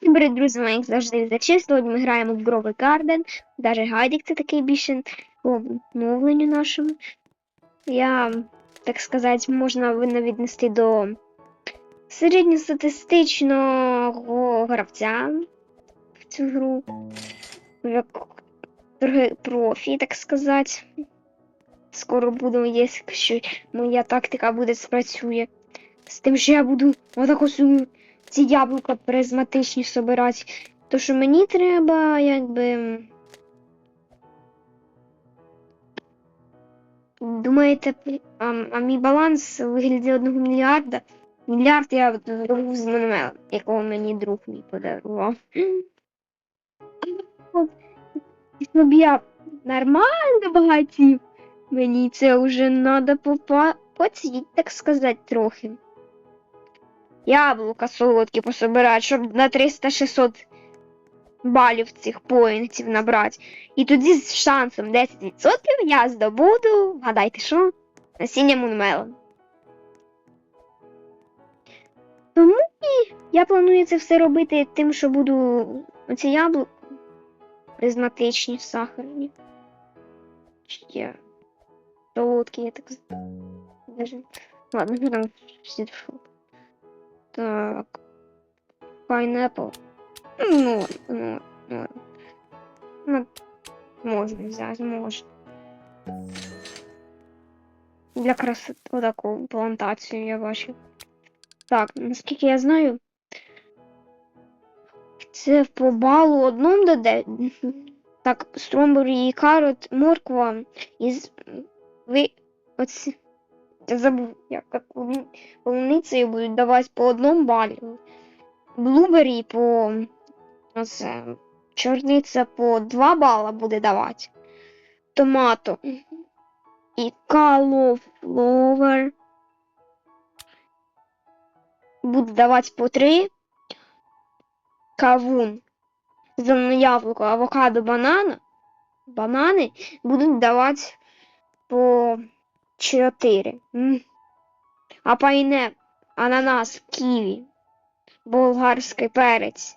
Привіт, друзі, ми як завжди зачи. Сьогодні ми граємо в Гровий Гарден. Даже гайдик це такий більше по оновленню нашому. Я, так сказати, можна віднести до середньостатистичного гравця в цю гру. Як профі, так сказати. Скоро буду, якщо моя тактика буде спрацює. З тим, що я буду отаку свою ці яблука призматичні собирати. То, що мені треба, якби. Думаєте, а, а мій баланс вигляді одного мільярда? Мільярд я зробив з Мануела, якого мені друг мій подарував. Щоб я нормально багатів, мені це вже треба попа... поціть, так сказати, трохи яблука солодкі пособирати, щоб на 300-600 балів цих поінтів набрати. І тоді з шансом 10% я здобуду, гадайте що? Насіння Мунмелон. Тому і я планую це все робити тим, що буду оці яблука призматичні, сахарні. Ще солодкі, я так даже. Ладно, там сітфрут. Так. Pineapple. Ну, ну, ну. Ну, можно взять, можно. Для красоти таку плантацію я бачу. Так, наскільки я знаю, це по балу одному доде. Так, стромбері, і карот, морква із ви оці. Я забув, як як вони полуницею будуть давати по одному балі. Блубері по оце, чорниця по 2 бала буде давати. Томато. І калофловер буде давати по 3. Кавун. Зелене яблуко, авокадо, банана. Банани будуть давати по 4. А пайне, ананас, ківі, болгарський перець.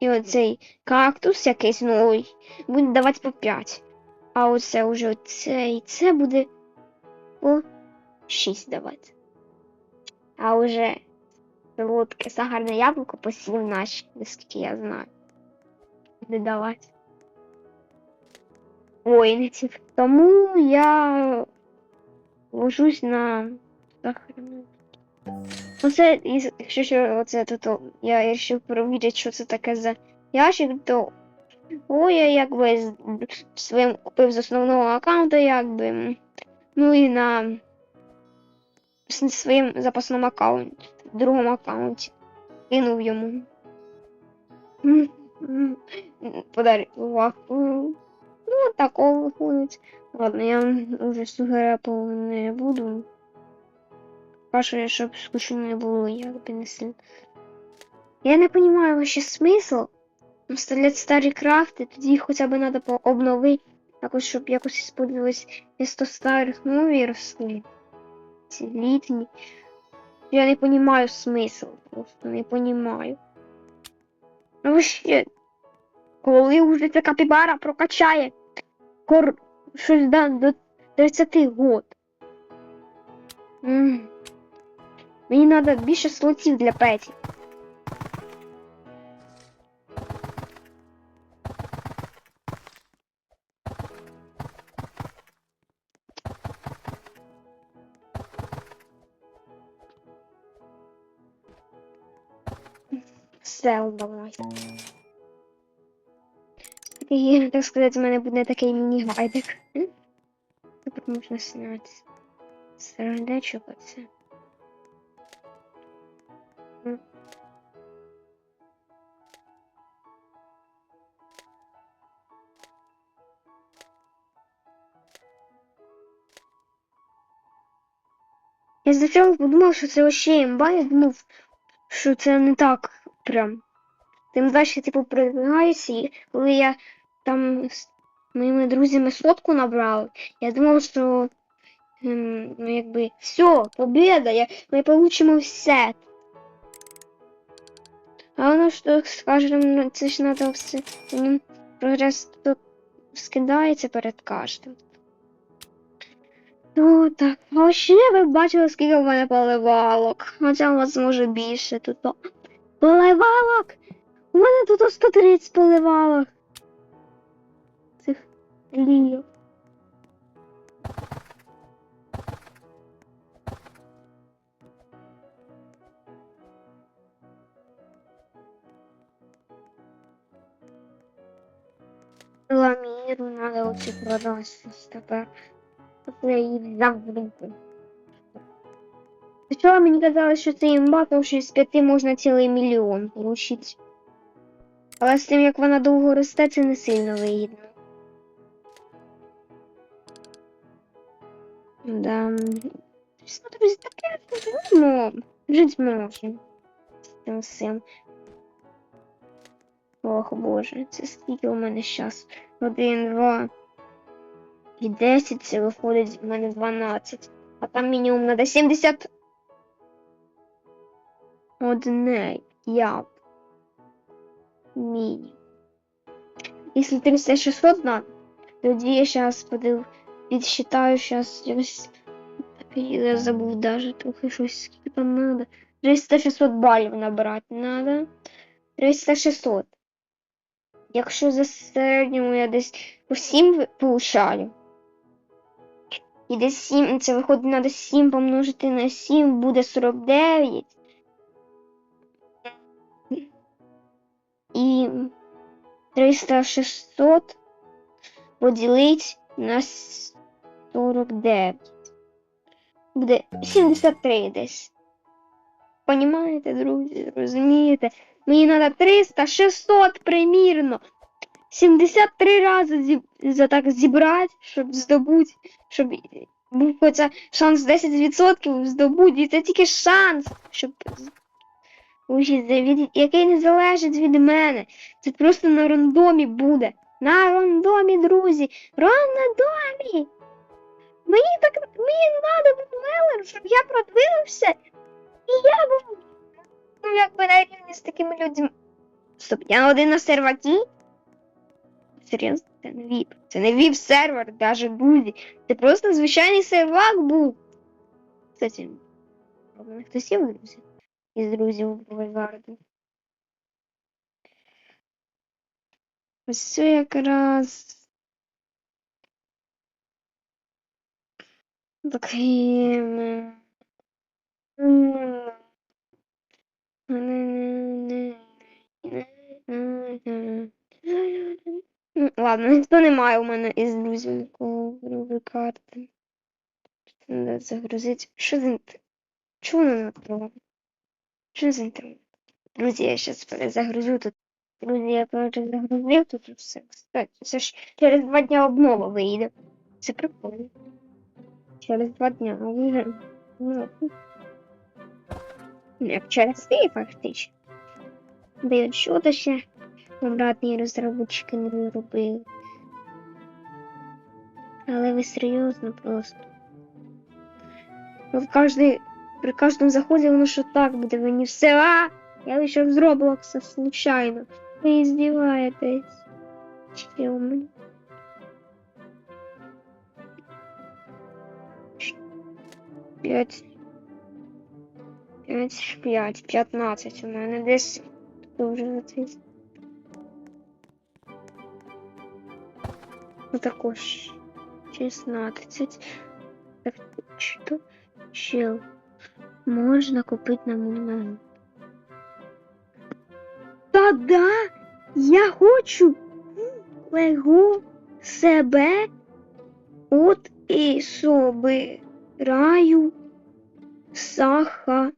І оцей кактус якийсь новий буде давати по 5. А оце вже оце і це буде по 6 давати. А вже солодке сахарне яблуко по 7 наші, наскільки я знаю. Буде давати. Ой, не ці. Тому я ложусь на сахарну. Оце, із- якщо що, оце то я вирішив перевірити, що це таке за ящик, то ой, я якби своїм купив з основного аккаунту, якби. Ну і на своїм запасному аккаунті, другому аккаунті. Кинув йому. Подарував. Ну, такого виходить. Ладно, я вже сугаряпов не буду. Кашу, щоб скучно не було, як би не сильно. Я не розумію вообще смисл вставляти старі крафти, тоді їх хоча б треба обновити, якось, щоб якось использовалось вместо старих нові росли. Ці літні. Я не розумію смисл, просто не розумію. Ну вообще, коли вже ця капібара прокачає кор... щось да, до 30 год. М. Мені треба більше слотів для петів. Сел давай. Такий, так сказати, у мене буде такий міні-гайдик. Тут можна зняти сердечок оце. Я спочатку подумав, що це імба, я думав, що це не так прям. Тим далі, типу, прибігаюся, і коли я там з моїми друзями сотку набрав, я думав, що ем, ну, якби все, победа, я, ми получимо все. А воно ж то, скажем, ну, це ж надо все. ну, Прогрес тут скидається перед кожним. Ну так, а ще ви бачили, скільки в мене поливалок. Хоча у вас може більше тут. Поливалок! У мене тут о 130 поливалок. Цих лілів. Ламіру надо оці продати тепер. Це її завдруку. Спочатку мені казалось, що це імба, тому що з п'яти можна цілий мільйон получити. Але з тим, як вона довго росте, це не сильно вигідно. Да. Що друзі, таке жити можна. З цим всім. Ох, боже, це скільки у мене зараз? Один, два і десять, це виходить в мене 12. А там мінімум надо 70. Одне я. Мінімум. Якщо 300 600 надо, тоді я зараз подив, підсчитаю зараз якось. Я забув даже трохи щось, скільки там надо. 300-600 балів набрати надо. 300-600. Якщо за середньому я десь по 7 получаю. І десь 7, це виходить, треба 7 помножити на 7, буде 49. І 300-600 поділити на 49. Буде 73 десь. Понімаєте, друзі, розумієте? Мені треба 300, 600 примірно. 73 рази зі... за так зібрати, щоб здобути, щоб був хоча шанс 10% здобути. І це тільки шанс, щоб від... який не залежить від мене. Це просто на рандомі буде. На рандомі, друзі. Рандомі. Мені так мені треба був мелер, щоб я продвинувся. І я був ну, якби на рівні з такими людьми. Стоп, я один на сервакі? Серйозно, це не віп. Це не віп сервер, даже друзі. Це просто звичайний сервак був. Кстати, хтось є в друзі? Із друзів Вайварду. Ось це якраз. Такий. Ладно, ніхто не має у мене із друзів нікого нової карти. Що за інтернет? Чого воно не відкриває? Що за інтернет? Друзі, я зараз перезагрузю тут. Друзі, я перезагрузив тут все. Кстати, це ж через два дня обнова вийде. Це прикольно. Через два дня вже. Ну, як через три фактично. Дають що-то ще обратні розробники не робили. Але ви серйозно просто. Ну, В кожний, при кожному заході воно що так буде, ви не все, а! Я вийшов з Роблокса случайно. Ви здіваєтесь. Чи у мене? П'ять. П'ять, п'ять, п'ятнадцять у мене десь дуже на цей. Ну також 16. Так, що ще Можна купити на момент. Та да, я хочу лего себе от і собираю сахарные.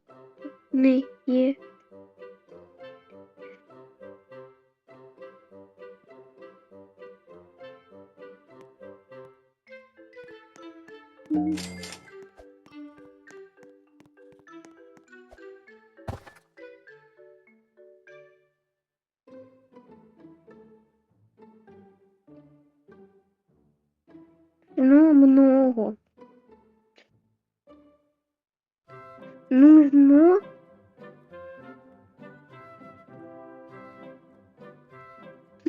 Ну, много. Нужно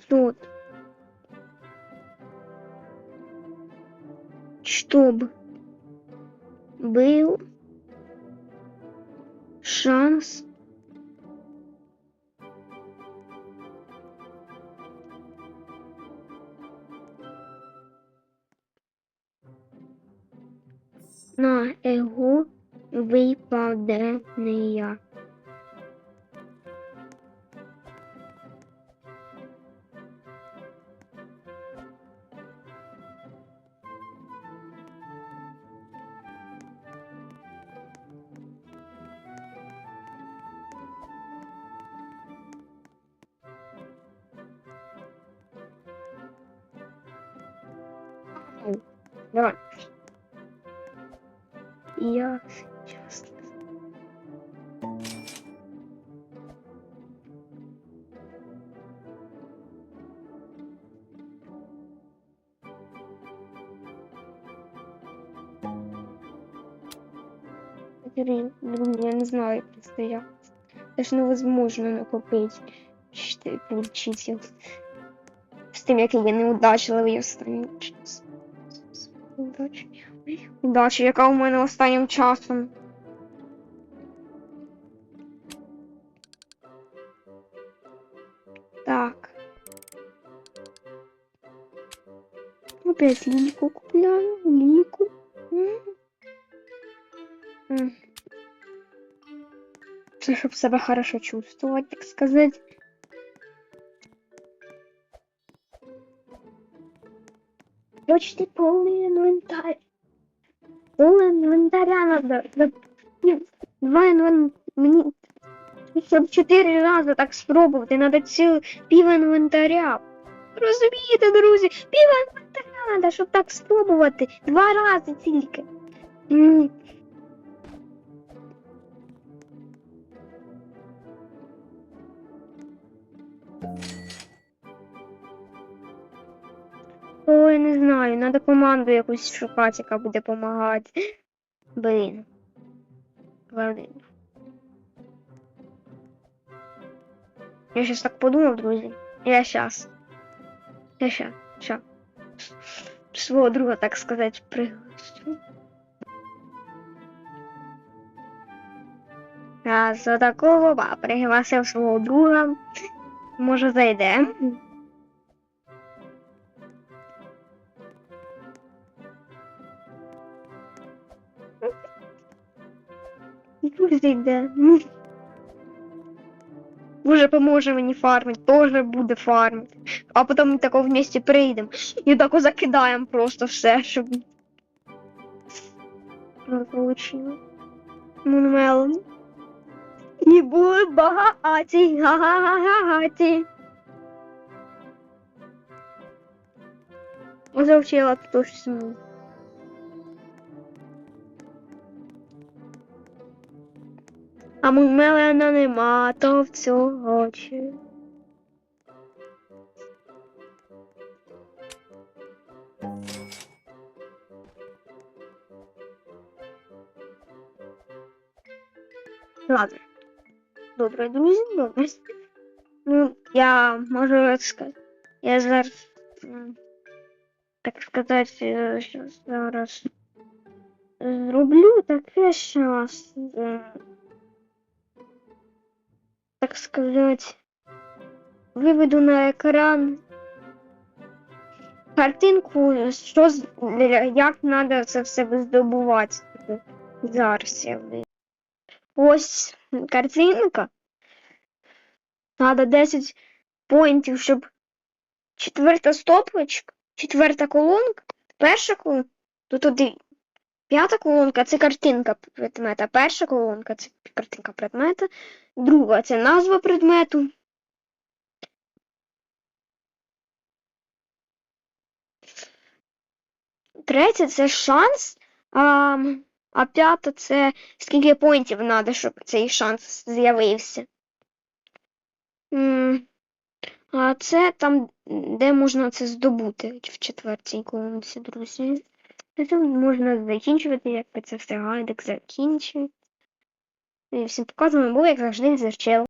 сот. Чтобы был шанс на його випадення. Давай. Я сейчас. Блин, блин, я не знаю, просто я. Это ж невозможно накопить. Чотири получить. З тим, який я неудачливий останнім часом. Удачі. Удачі, яка у мене останнім часом. Так. Опять лику купляю. М. Це щоб себе хорошо чувствовать, так сказать. Почти полный инвентарь. Пол инвентаря надо. Два інвентаря. Мені щоб чотири рази так спробувати. Надо цілу пів інвентаря. Розумієте, друзі? Пів інвентаря надо, щоб так спробувати. Два рази тільки. Не знаю, надо команду якусь шукати, яка буде допомагати. Блін. Ладно. Я щас так подумав, друзі. Я щас. Я щас. Ща. Свого друга, так сказати, приглашу. Раз за такого ба, пригласив свого друга. Може зайде. Зайде. Може поможе мені фармить, теж буде фармити. А потім ми тако вместе прийдемо і тако закидаємо просто все, щоб. Получилось. Мунмелон. І були багаті, га-га-га-гаті. Завчила тут щось. мені. А Мунмелена нема, то в цього чи. Ладно. Добре, друзі, добре. Ну, я можу сказати. Я зараз, так сказати, е, зараз зроблю таке щас. е, Так сказати, виведу на екран картинку, що як треба це все здобувати. Зараз Ось картинка. Надо 10 поінтів, щоб четверта стопочка, четверта колонка, перша колонка, тут один. П'ята колонка це картинка предмета. Перша колонка це картинка предмета. Друга це назва предмету. Третя це шанс. А, а п'ята це скільки поінтів треба, щоб цей шанс з'явився. А це там, де можна це здобути в четвертій колонці, друзі. На цьому можна закінчувати, як це все гайдик закінчить. І всім показуємо, був як завжди зерчел.